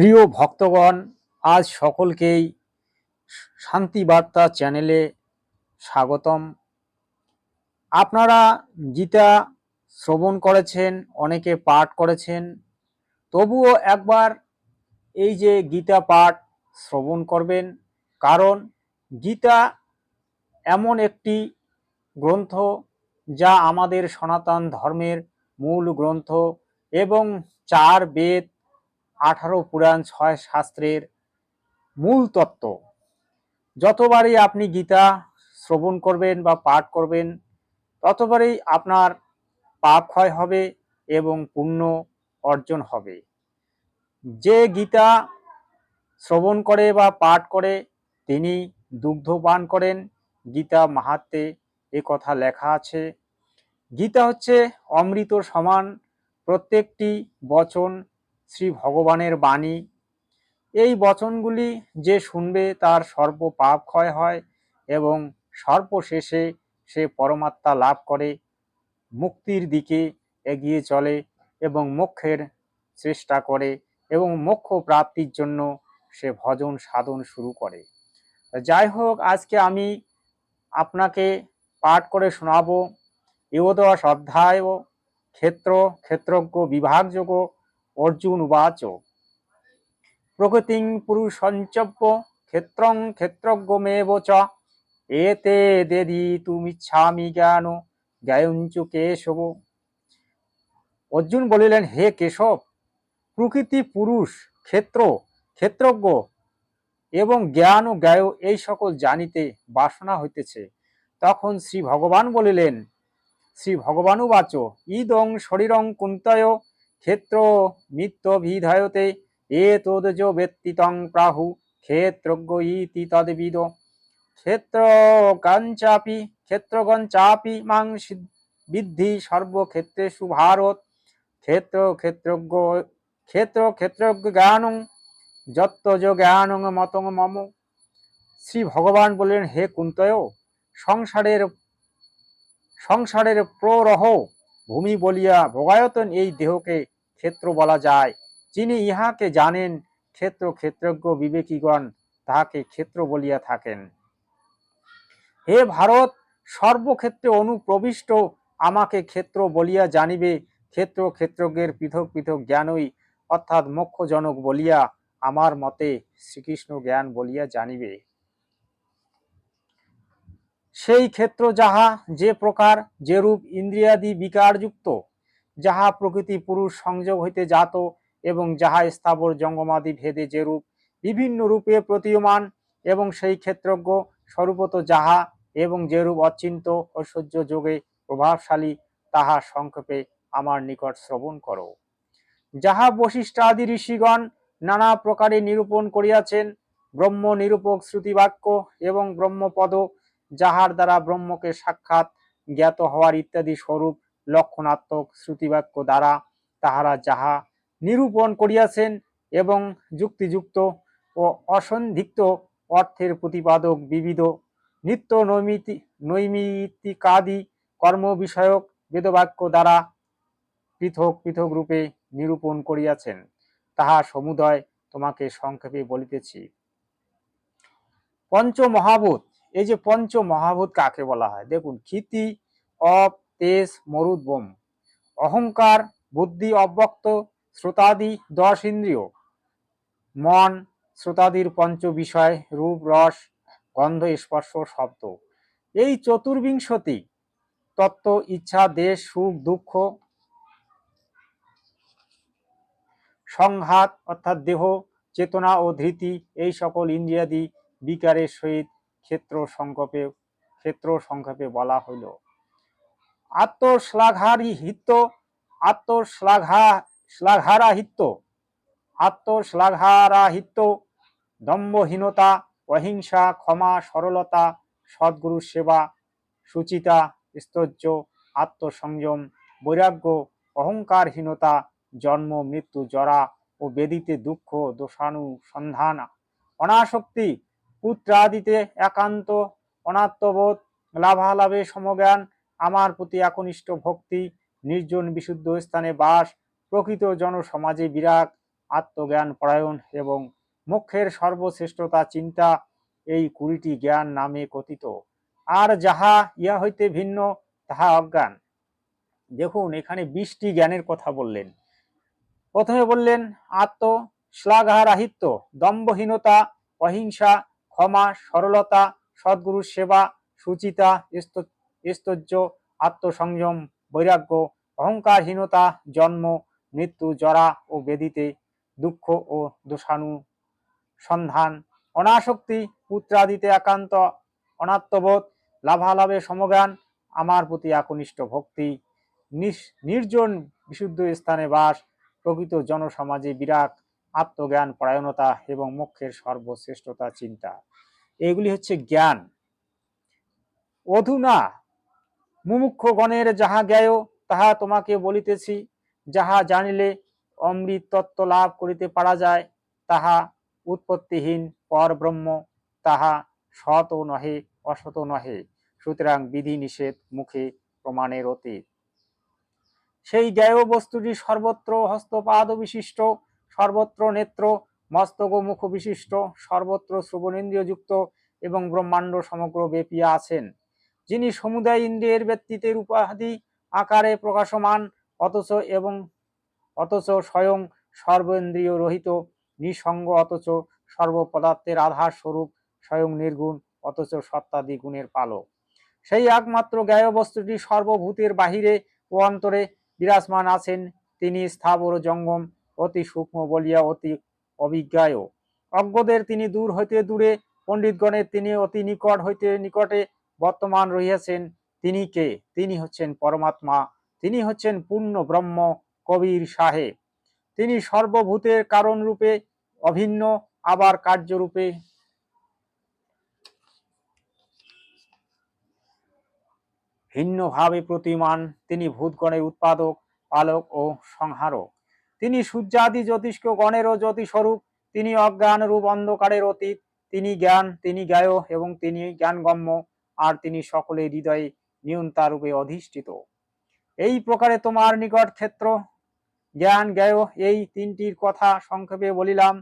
প্রিয় ভক্তগণ, আজ সকলকেই শান্তি বার্তা চ্যানেলে স্বাগতম। আপনারা গীতা শ্রবণ করেছেন, অনেকে পাঠ করেছেন, তবুও একবার এই যে গীতা পাঠ শ্রবণ করবেন, কারণ গীতা এমন একটি গ্রন্থ যা আমাদের সনাতন ধর্মের মূল গ্রন্থ এবং চার বেদ আঠারো পুরাণ ছয় শাস্ত্রের মূল তত্ত্ব। যতবারই আপনি গীতা শ্রবণ করবেন বা পাঠ করবেন, ততবারই আপনার পাপ ক্ষয় হবে এবং পুণ্য অর্জন হবে। যে গীতা শ্রবণ করে বা পাঠ করে, তিনি দুগ্ধ পান করেন। গীতা মাহাত্মে এ কথা লেখা আছে। গীতা হচ্ছে অমৃত সমান প্রত্যেকটি বচন শ্রী ভগবানের বাণী। এই বচনগুলি যে শুনবে তার সর্ব পাপ ক্ষয় হয় এবং সর্বশেষে সে পরমাত্মা লাভ করে, মুক্তির দিকে এগিয়ে চলে এবং মোক্ষের চেষ্টা করে এবং মোক্ষ প্রাপ্তির জন্য সে ভজন সাধন শুরু করে। যাই হোক, আজকে আমি আপনাকে পাঠ করে শোনাবো। এওদশ অধ্যায় ক্ষেত্র, ক্ষেত্রজ্ঞ, বিভাগযোগ অর্জুন উবাচ। প্রকৃতিং পুরুষঞ্চব্য, ক্ষেত্রং ক্ষেত্রজ্ঞমেব চ। এতে দেদি তুমিচ্ছামি জ্ঞান জ্ঞায়ঞ্চু কেশব। অর্জুন বলিলেন, হে কেশব, প্রকৃতি পুরুষ, ক্ষেত্র, ক্ষেত্রজ্ঞ এবং জ্ঞান ও জ্ঞায় এই সকল জানিতে বাসনা হইতেছে। তখন শ্রী ভগবান বলিলেন, শ্রী ভগবানু বাচ ইদং শরীরং কুন্তয় ক্ষেত্র মিত্ত বিধায়তে এ তোদজ ব্যক্তিতং প্রাহু ক্ষেত্রজ্ঞ ইতি তদ্বিদ। ক্ষেত্র গঞ্চাপি ক্ষেত্রগঞ্চাপি মাং বিদ্ধি সর্বক্ষেত্রেষু ভারত। ক্ষেত্র ক্ষেত্রজ্ঞ ক্ষেত্র ক্ষেত্রজ্ঞ জ্ঞানং, যত্তজ জ্ঞানং মতং মম। শ্রী ভগবান বললেন, হে কুন্তয়, সংসারের সংসারের প্ররহ, ভূমি বলিয়া ভোগায়তন এই দেহকে ক্ষেত্র বলা যায়। যিনি ইহাকে জানেন, ক্ষেত্র ক্ষেত্রজ্ঞ বিবেকীগণ তাহাকে ক্ষেত্র বলিয়া থাকেন। হে ভারত, সর্বক্ষেত্রে অনুপ্রবিষ্ট আমাকে ক্ষেত্র বলিয়া জানিবে, ক্ষেত্র ক্ষেত্রজ্ঞের পৃথক পৃথক জ্ঞানই অর্থাৎ মোক্ষজনক বলিয়া আমার মতে শ্রীকৃষ্ণ জ্ঞান বলিয়া জানিবে। সেই ক্ষেত্র যাহা যে প্রকার, যেরূপ ইন্দ্রিয়াদি বিকারযুক্ত যাহা প্রকৃতি পুরুষ সংযোগ হইতে জাত এবং যাহা স্থাবর জঙ্গমাদি ভেদে যেরূপ, বিভিন্ন রূপে প্রতীয়মান এবং সেই ক্ষেত্রজ্ঞ স্বরূপত যাহা এবং যেরূপ অচিন্ত ঐশ্বর্য যোগে প্রভাবশালী, তাহা সংক্ষেপে আমার নিকট শ্রবণ করো। যাহা বশিষ্ঠাদি ঋষিগণ নানা প্রকারে নিরূপণ করিয়াছেন, ব্রহ্ম নিরূপক শ্রুতিবাক্য এবং ব্রহ্মপদ, যাহার দ্বারা ব্রহ্মকে সাক্ষাৎ জ্ঞাত হওয়ার ইত্যাদি স্বরূপ লক্ষণাত্মক শ্রুতিবাক্য দ্বারা তাহারা যাহা নিরূপণ করিয়াছেন এবং যুক্তিযুক্ত ও অসন্ধিক্ত অর্থের প্রতিপাদক বিবিধ নিত্য নৈমিতি নৈমিতিকাদি কর্ম বিষয়ক বেদবাক্য দ্বারা পৃথক পৃথক রূপে নিরূপণ করিয়াছেন। তাহা সমুদয় তোমাকে সংক্ষেপে বলিতেছি। পঞ্চ মহাভূত এই যে পঞ্চ মহাভূত কাকে বলা হয়? দেখুন, ক্ষিতি অপ তেজ মরুদ বোম। অহংকার, বুদ্ধি অব্যক্ত শ্রোতাদি দশ ইন্দ্রিয়। মন শ্রোতাদির পঞ্চ বিষয় রূপ, রস, গন্ধ, স্পর্শ, শব্দ। এই চতুর্বিংশতি তত্ত্ব, ইচ্ছা, দেশ, সুখ, দুঃখ, সংঘাত, অর্থাৎ দেহ, চেতনা ও ধৃতি, এই সকল ইন্দ্রিয়াদি বিকারের সহিত ক্ষেত্র সংক্ষেপে ক্ষেত্র সংক্ষেপে বলা হইল। আত্মশ্লাঘারি হিত আত্মশ্লাঘা, শ্লাঘারাহিত্য, আত্মশ্লাঘারাহিত্য, দম্ভহীনতা, অহিংসা, ক্ষমা, সরলতা, সদ্গুরু সেবা, সুচিতা স্তর্য আত্মসংযম, বৈরাগ্য, অহংকারহীনতা, জন্ম, মৃত্যু, জরা ও বেদিতে দুঃখ, দোষানুসন্ধান, অনাসক্তি, পুত্রাদিতে একান্ত, অনাত্মবোধ, লাভালাভে সমজ্ঞান আমার প্রতি একনিষ্ঠ ভক্তি, নির্জন বিশুদ্ধ স্থানে বাস, প্রকৃত জনসমাজে বিরাগ, আত্মজ্ঞান, পরায়ণ এবং মোক্ষের সর্বশ্রেষ্ঠতা, চিন্তা, এই কুড়িটি জ্ঞান নামে কথিত। আর যাহা ইহা হইতে ভিন্ন, তাহা অজ্ঞান। দেখুন, এখানে বিশটি জ্ঞানের কথা বললেন। প্রথমে বললেন, আত্ম, শ্লাঘারাহিত্য, দম্ভহীনতা, অহিংসা, ক্ষমা, সরলতা, সদ্গুরুর সেবা, সুচিতা স্তোর্য আত্মসংযম, বৈরাগ্য, অহংকারহীনতা, জন্ম, মৃত্যু, জরা ও বেদিতে দুঃখ ও দোষানু সন্ধান অনাসক্তি, পুত্রাদিতে একান্ত, অনাত্মবোধ, লাভালাভে সমজ্ঞান আমার প্রতি একনিষ্ঠ ভক্তি নির্জন বিশুদ্ধ স্থানে বাস, প্রকৃত জনসমাজে বিরাট আত্মজ্ঞান, পরায়ণতা এবং মোক্ষের সর্বশ্রেষ্ঠতা, চিন্তা। এগুলি হচ্ছে জ্ঞান। অধুনা মুমুক্ষগণের যাহা জ্ঞেয়, তাহা তোমাকে বলিতেছি। যাহা জানিলে অমৃত তত্ত্ব লাভ করিতে পারা যায়, তাহা উৎপত্তিহীন পর ব্রহ্ম, তাহা সৎ নহে অসত নহে। সুতরাং বিধি নিষেধ মুখে প্রমাণের অতীত। সেই জ্ঞেয় বস্তুটি সর্বত্র হস্তপাদ বিশিষ্ট, সর্বত্র নেত্র, মস্তক মুখ বিশিষ্ট, সর্বত্র শ্রবণেন্দ্রিয় যুক্ত এবং ব্রহ্মাণ্ড সমগ্র ব্যাপিয়া আছেন। যিনি সমুদায় ইন্দ্রিয়ের ব্যক্তিত্বের উপাধি আকারে প্রকাশমান, অথচ এবং অথচ স্বয়ং সর্বেন্দ্রিয় রহিত, নিঃসঙ্গ, অথচ সর্বপদার্থের আধার স্বরূপ স্বয়ং নির্গুণ, অথচ সত্তাদি গুণের পালক। সেই একমাত্র জ্ঞেয় বস্তুটি সর্বভূতের বাহিরে ও অন্তরে বিরাজমান আছেন, তিনি স্থাবর জঙ্গম, অতি সূক্ষ্ম বলিয়া অতি অভিজ্ঞায়। অজ্ঞদের তিনি দূর হইতে দূরে, পণ্ডিতগণের তিনি অতি নিকট হইতে নিকটে বর্তমান রহিয়াছেন তিনি কে? তিনি হচ্ছেন পরমাত্মা, তিনি হচ্ছেন পূর্ণ ব্রহ্ম কবির সাহেব তিনি সর্বভূতের কারণ রূপে অভিন্ন, আবার কার্যরূপে ভিন্নভাবে প্রতিমান, তিনি ভূতগণের উৎপাদক, পালক ও সংহারক। তিনি সূর্যাদি জ্যোতিষ্ক গণেরও জ্যোতিস্বরূপ তিনি অজ্ঞান রূপ অন্ধকারের অতীত, তিনি জ্ঞান, তিনি জ্ঞায় এবং তিনি জ্ঞানগম্য। আর তিনি সকলের হৃদয়ে নিয়ন্তা রূপে অধিষ্ঠিত। এই প্রকারে তোমার নিকট ক্ষেত্র। জ্ঞান জ্ঞায় এই তিনটির কথা সংক্ষেপে বলিলাম।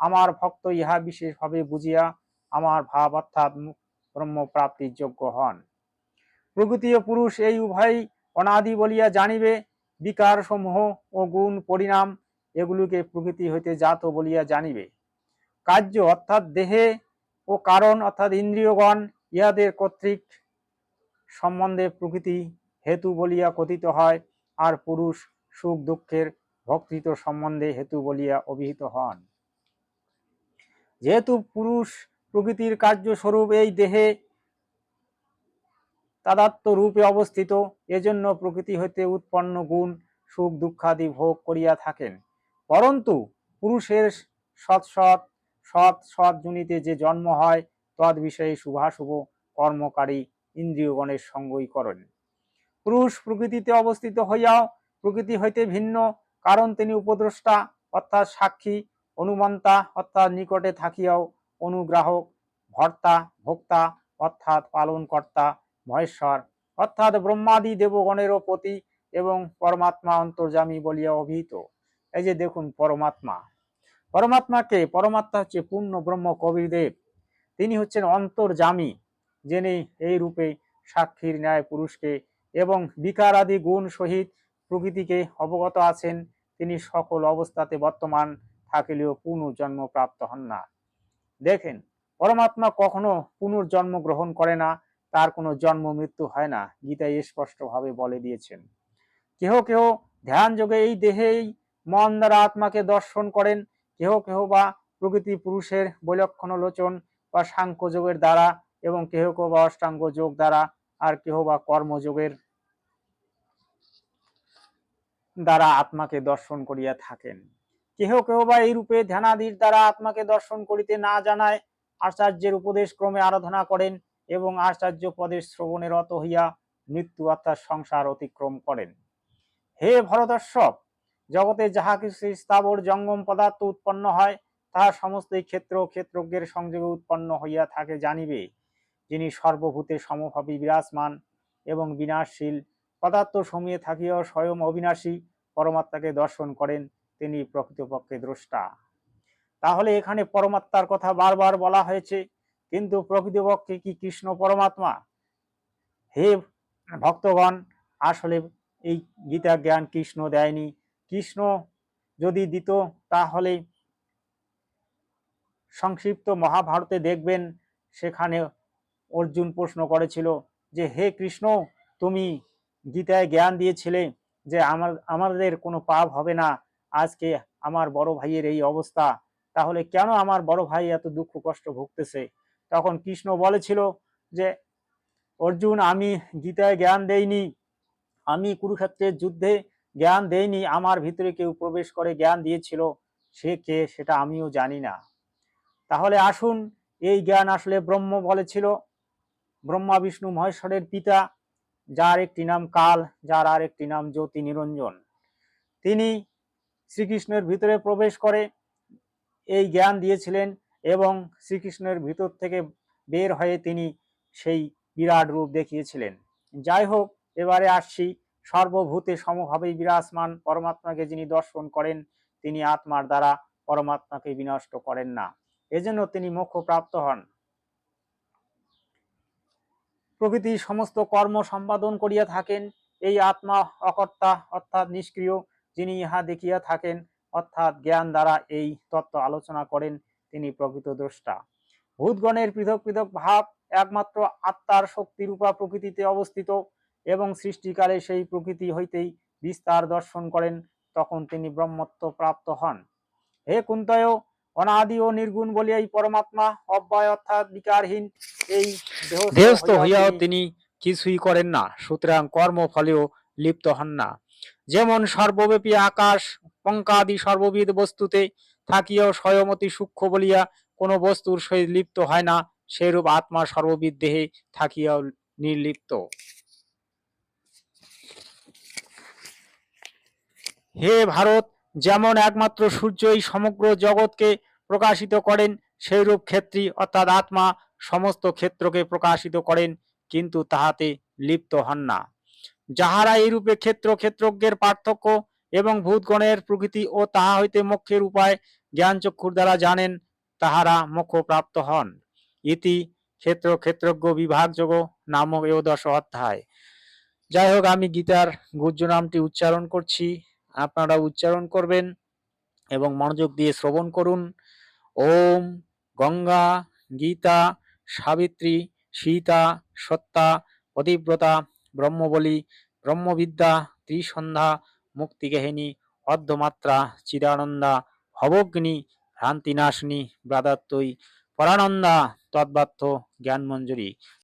আমার ভক্ত ইহা বিশেষভাবে বুঝিয়া আমার ভাব অর্থাৎ ব্রহ্ম প্রাপ্তির যোগ্য হন। প্রকৃতি ও পুরুষ এই উভয়ই অনাদি বলিয়া জানিবে বিকার সমূহ ও গুণ পরিণাম এগুলিকে প্রকৃতি হইতে জাত বলিয়া জানিবে। কার্য অর্থাৎ দেহে ও কারণ অর্থাৎ ইন্দ্রিয়গণ ইহাদের কর্তৃক সম্বন্ধে প্রকৃতি হেতু বলিয়া কথিত হয় আর পুরুষ সুখ দুঃখের ভক্তিত সম্বন্ধে হেতু বলিয়া অভিহিত হন। যেহেতু পুরুষ প্রকৃতির কার্যস্বরূপ এই দেহে তাদাত্ম রূপে অবস্থিত, এজন্য প্রকৃতি হইতে উৎপন্ন গুণ, সুখ দুঃখাদি ভোগ করিয়া থাকেন। পরন্তু পুরুষের সৎ সৎ সৎ সৎ জনিতে যে জন্ম হয় তদ বিষয়ে শুভাশুভ কর্মকারী ইন্দ্রিয়গণের সঙ্গই করেন। পুরুষ প্রকৃতিতে অবস্থিত হইয়াও প্রকৃতি হইতে ভিন্ন, কারণ তিনি উপদ্রষ্টা, অর্থাৎ সাক্ষী, অনুমন্তা, অর্থাৎ নিকটে থাকিয়াও অনুগ্রাহক, ভর্তা, ভোক্তা, অর্থাৎ পালনকর্তা, মহেশ্বর, অর্থাৎ ব্রহ্মাদি দেবগণেরও প্রতি এবং পরমাত্মা অন্তর্যামী বলিয়া অভিহিত। এই যে দেখুন পরমাত্মা। পরমাত্মাকে, পরমাত্মা হচ্ছে পূর্ণ ব্রহ্ম কবিরদেব। তিনি হচ্ছেন অন্তর্যামী, যিনি এই রূপে সাক্ষীর ন্যায় পুরুষকে এবং বিকার আদি গুণ সহিত প্রকৃতিকে অবগত আছেন। তিনি সকল অবস্থাতে বর্তমান থাকিলেও পুনর্জন্ম প্রাপ্ত হন না। দেখেন, পরমাত্মা কখনো পুনর্জন্ম গ্রহণ করে না, তার কোনো জন্ম মৃত্যু হয় না, গীতায় স্পষ্টভাবে বলে দিয়েছেন। কেহ কেহ ধ্যান যোগে এই দেহেই মন দ্বারা আত্মাকে দর্শন করেন, কেহ কেহ বা প্রকৃতি পুরুষের বৈলক্ষণ লোচন বা সাংখ্য যোগের দ্বারা এবং কেহ কেউ বা অষ্টাঙ্গ যোগ দ্বারা আর কেহ বা কর্মযোগের দ্বারা আত্মাকে দর্শন করিয়া থাকেন। কেহ কেহ বা এই রূপে ধ্যানাদির দ্বারা আত্মাকে দর্শন করিতে না জানায়, আচার্যের উপদেশ ক্রমে আরাধনা করেন এবং আচার্য পদের শ্রবণে রত হইয়া মৃত্যু অর্থাৎ সংসার অতিক্রম করেন। হে ভরদর্শক জগতে যাহা কিছু স্থাবর জঙ্গম পদার্থ উৎপন্ন হয় তাহা সমস্তই ক্ষেত্র ক্ষেত্রজ্ঞের সংযোগে উৎপন্ন হইয়া থাকে জানিবে, যিনি সর্বভূতে সমভাবে বিরাজমান এবং বিনাশশীল পদার্থ সমিয়ে থাকিয়াও স্বয়ং অবিনাশী পরমাত্মাকে দর্শন করেন, তিনি প্রকৃতপক্ষে দ্রষ্টা। তাহলে এখানে পরমাত্মার কথা বারবার বলা হয়েছে, কিন্তু প্রকৃতপক্ষে কি কৃষ্ণ পরমাত্মা? হে ভক্তগণ, আসলে এই গীতা জ্ঞান কৃষ্ণ দেয়নি। কৃষ্ণ যদি দিত, তাহলে সংক্ষিপ্ত মহাভারতে দেখবেন, সেখানে অর্জুন প্রশ্ন করেছিল যে, হে কৃষ্ণ, তুমি গীতায় জ্ঞান দিয়েছিলে যে, আমার, আমাদের কোনো পাপ হবে না। আজকে আমার বড় ভাইয়ের এই অবস্থা। তাহলে কেন আমার বড় ভাই এত দুঃখ কষ্ট ভুগতেছে? তখন কৃষ্ণ বলেছিল যে, অর্জুন, আমি গীতায় জ্ঞান দেইনি। আমি কুরুক্ষেত্রের যুদ্ধে জ্ঞান দেইনি। আমার ভিতরে কেউ প্রবেশ করে জ্ঞান দিয়েছিল। সে কে সেটা আমিও জানি না। তাহলে আসুন, এই জ্ঞান আসলে ব্রহ্ম বলেছিল ব্রহ্মা, বিষ্ণু, মহেশ্বরের পিতা, যার একটি নাম কাল, যার আর একটি নাম জ্যোতি নিরঞ্জন। তিনি শ্রীকৃষ্ণের ভিতরে প্রবেশ করে এই জ্ঞান দিয়েছিলেন এবং শ্রীকৃষ্ণের ভিতর থেকে বের হয়ে তিনি সেই বিরাট রূপ দেখিয়েছিলেন। যাই হোক, এবারে আসছি। সর্বভূতে সমভাবেই বিরাজমান পরমাত্মাকে যিনি দর্শন করেন, তিনি আত্মার দ্বারা পরমাত্মাকে বিনষ্ট করেন না। এজন্য তিনি মোক্ষ প্রাপ্ত হন। প্রকৃতি সমস্ত কর্ম সম্পাদন করিয়া থাকেন, এই আত্মা অকর্তা অর্থাৎ নিষ্ক্রিয় যিনি ইহা দেখিয়া থাকেন, অর্থাৎ জ্ঞান দ্বারা এই তত্ত্ব আলোচনা করেন তিনি প্রকৃত দ্রষ্টা। ভূতগণের পৃথক পৃথক ভাব একমাত্র আত্মার শক্তিরূপা প্রকৃতিতে অবস্থিত এবং সৃষ্টিকালে সেই প্রকৃতি হইতেই বিস্তার দর্শন করেন, তখন তিনি ব্রহ্মত্ব প্রাপ্ত হন। হে কুন্তয় অনাদি ও নির্গুণ বলিয়া এই পরমাত্মা অব্যয় অর্থাৎ বিকারহীন এই দেহস্থ হইয়াও তিনি কিছুই করেন না সুতরাং কর্ম ফলেও লিপ্ত হন না। যেমন সর্বব্যাপী আকাশ পঙ্কাদি সর্ববিধ বস্তুতে থাকিয়াও স্বয়মতি সূক্ষ্ম বলিয়া কোনো বস্তুর সহিত লিপ্ত হয় না সেরূপ আত্মা সর্ববিধ দেহে থাকিয়াও নির্লিপ্ত। হে ভারত যেমন একমাত্র সূর্যই সমগ্র জগৎকে প্রকাশিত করেন, সেইরূপ ক্ষেত্রী অর্থাৎ আত্মা সমস্ত ক্ষেত্রকে প্রকাশিত করেন, কিন্তু তাহাতে লিপ্ত হন না। যাহারা এইরূপে ক্ষেত্র ক্ষেত্রজ্ঞের পার্থক্য এবং ভূতগণের প্রকৃতি ও তাহা হইতে মোক্ষের উপায় জ্ঞানচক্ষুর দ্বারা জানেন, তাহারা মোক্ষ প্রাপ্ত হন। ইতি ক্ষেত্র ক্ষেত্রজ্ঞ বিভাগযোগ নামক এও দশ অধ্যায়। যাই হোক আমি গীতার গুজ্জ নামটি উচ্চারণ করছি। আপনারা উচ্চারণ করবেন এবং মনোযোগ দিয়ে শ্রবণ করুন। ওম, গঙ্গা, গীতা, সাবিত্রী, সীতা, সত্তা অধিব্রতা ব্রহ্মবলী, ব্রহ্মবিদ্যা, ত্রিসন্ধ্যা, মুক্তিগেহিনী, অর্ধমাত্রা, চিদানন্দা, ভবগ্নি, ভ্রান্তিনাশিনী ব্রাদাত্ময়ী পরানন্দা তদ্বার্থ জ্ঞানমঞ্জুরি।